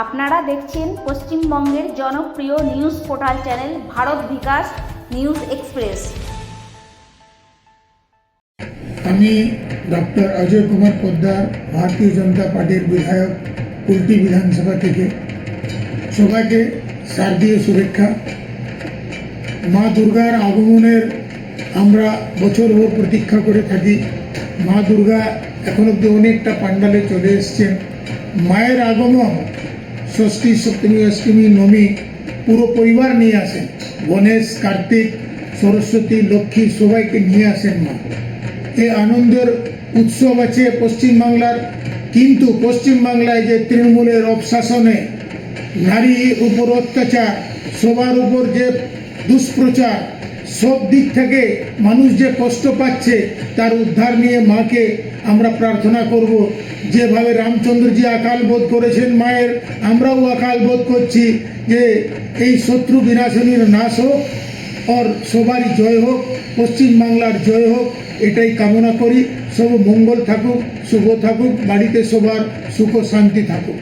আপনারা দেখছেন পশ্চিমবঙ্গের জনপ্রিয় news portal channel Bharat Bikash news express. আমি ডক্টর অজয় কুমার পোদ্দার, ভারতীয় জনতা পার্টির বিধায়ক কুলটি বিধানসভা থেকে। সবাইকে শারদীয় শুভেচ্ছা। মা দুর্গার আগমনের আমরা বছরভর প্রতীক্ষা করে থাকি। মা দুর্গা এখন অব্দি অনেকটা পান্ডালে চলে এসছেন। মায়ের আগমন ষষ্ঠী, সপ্তমী, অষ্টমী, নবমী পুরো পরিবার নিয়ে আসেন। গণেশ, কার্তিক, সরস্বতী, লক্ষ্মী সবাইকে নিয়ে আসেন মা। এই আনন্দের উৎসব আছে পশ্চিমবাংলার। কিন্তু পশ্চিমবাংলায় যে তৃণমূলের অবশাসনে নারী উপর অত্যাচার, সবার উপর যে দুষ্প্রচার সব দিক থেকে মানুষ যে কষ্ট পাচ্ছে, তার উদ্ধার নিয়ে মাকে আমরা প্রার্থনা করব। যেভাবে রামচন্দ্রজি আকাল বোধ করেছেন মায়ের, আমরাও আকাল বোধ করছি যে এই শত্রু বিনাশনীর নাশ হোক, আর সবারই জয় হোক, পশ্চিমবাংলার জয় হোক, এটাই কামনা করি। সব মঙ্গল থাকুক, শুভ থাকুক, বাড়িতে সবার সুখ শান্তি থাকুক।